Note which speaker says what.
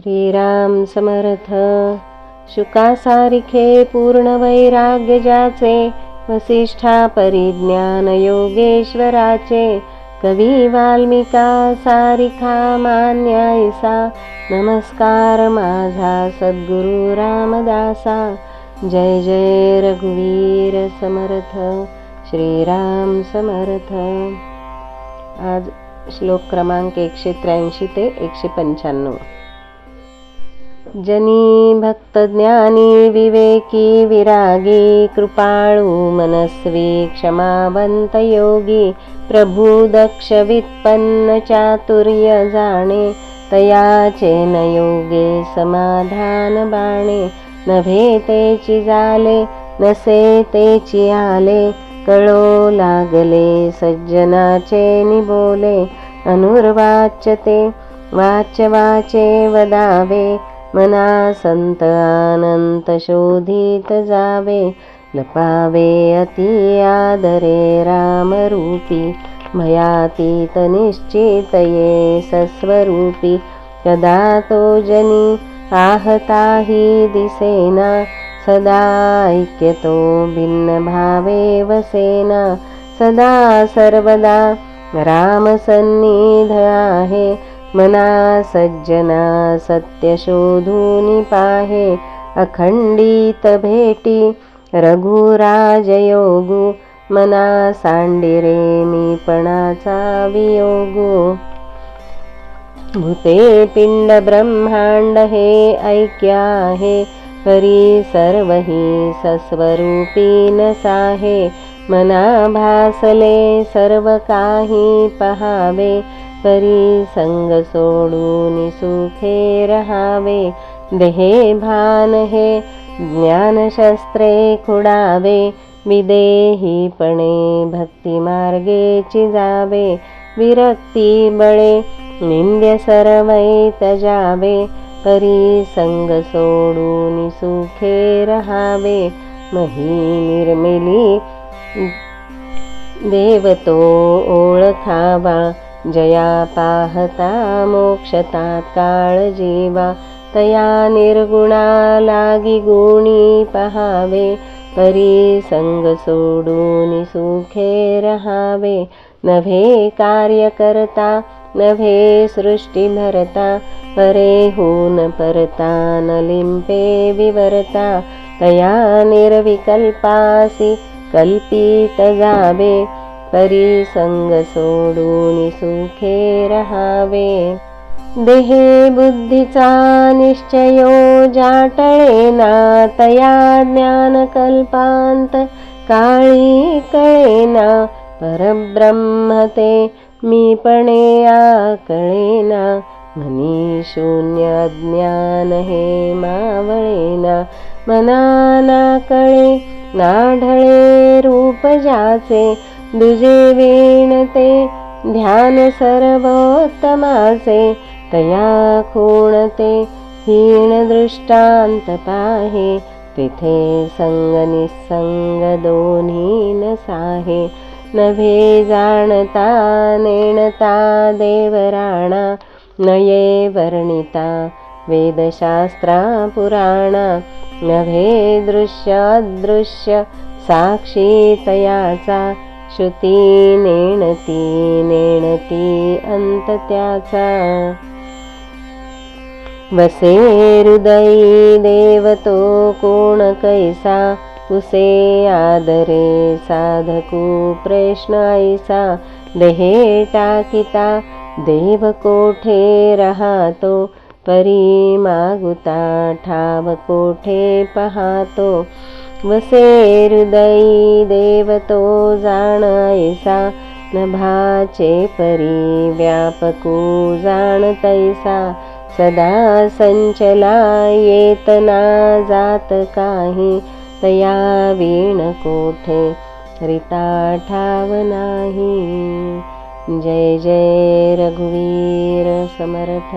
Speaker 1: श्रीराम समर्थ। शुकासारिखे पूर्ण वैराग्य ज्याचे वसिष्ठा परिज्ञान योगेश्वराचे कवी वाल्मिका सारिखा मान्यायसा नमस्कार माझा सद्गुरु रामदासा। जय जय रघुवीर समर्थ। श्रीराम समर्थ। आज श्लोक क्रमांक एकशे त्र्याऐंशी ते एकशे पंच्याण्णव। जनी भक्तज्ञानी विवेकी विरागी कृपाळू मनस्वी क्षमावंत योगी प्रभू दक्ष वित्पन्न चातुर्य जाणे तयाचे न योगे समाधान बाणे नभे तेची जाले नसे तेची आले कळो लागले सज्जनाचे निबोले अनुर्वाच्य ते वाच्य वाचे वदावे मना संत अनंत शोधित जावे लपावे अति आदरे रामरूपी। भयातीत निश्चित ये सस्वरूपी। कदा तो जनी आहताही दिसेना सदा ऐक्यतो भिन्न भावे वसेना। सदा सर्वदा रामसन्निध आहे मना सज्जना सत्य शोधून पाहे अखंडित भेटी रघुराज योगू मना सांडिरे निपणाचा वियोगू। भूते पिंड ब्रह्मांड हे ऐक्य आहे परी सर्व ही सस्वरूपी नसाहे मना भासले सर्व काही पहावे परी संग सोडून सुखे रहावे. देहे भान हे ज्ञानशस्त्रे खुडावे. विदेहीपणे भक्तिमार्गेची जावे. विरक्ती बळे निंद्य सर्वै तजावे. परी संग सोडून सुखे रहावे. मही निर्मिली देवतो ओळखावा. जया पाहता मोक्षतात काळ जीवा तया निर्गुणा लागी गुणी पहावे परी संग सोडून सुखे रहावे. नभे कार्य करता नभे सृष्टी भरता परे होऊन परता न लिंपे विवरता. तया निर्विकल्पासी कल्पित जावे परी संग सोडून सुखे रहावे। देहे बुद्धीचा निश्चयो जाटळे ना तया ज्ञानकल्पांत काळी कळेना। परब्रह्म ते मीपणे आकळेना। मनी शून्य ज्ञान हे मावळेना। मनाना कळे नाढळे रूप जाचे। दुजे वीण ते ध्यान सर्वोत्तमाचे तया खूणते हीण दृष्टांत पाहे तिथे संग निसंग दोन्ही न साहे. नभे जाणता नेणता देवराणा नये वर्णिता वेदशास्त्रा पुराणा. नभे दृश्य अदृश्य साक्षी तयाचा श्रुती नेणती नेणती अंत त्याचा. वसे हृदयी देवतो कोण कैसा? तुसे आदरे साधकू प्रश्न ऐसा. देहे टाकिता देव कोठे राहतो? परी मागुता ठाव कोठे पाहतो? वसे हृदयी देवतो जाण नभाचे परी व्यापकू जाणतैसा सदा संचला येतना जात काही तया वीण कोठे? रिता ठाव नाही. जय जय रघुवीर समर्थ।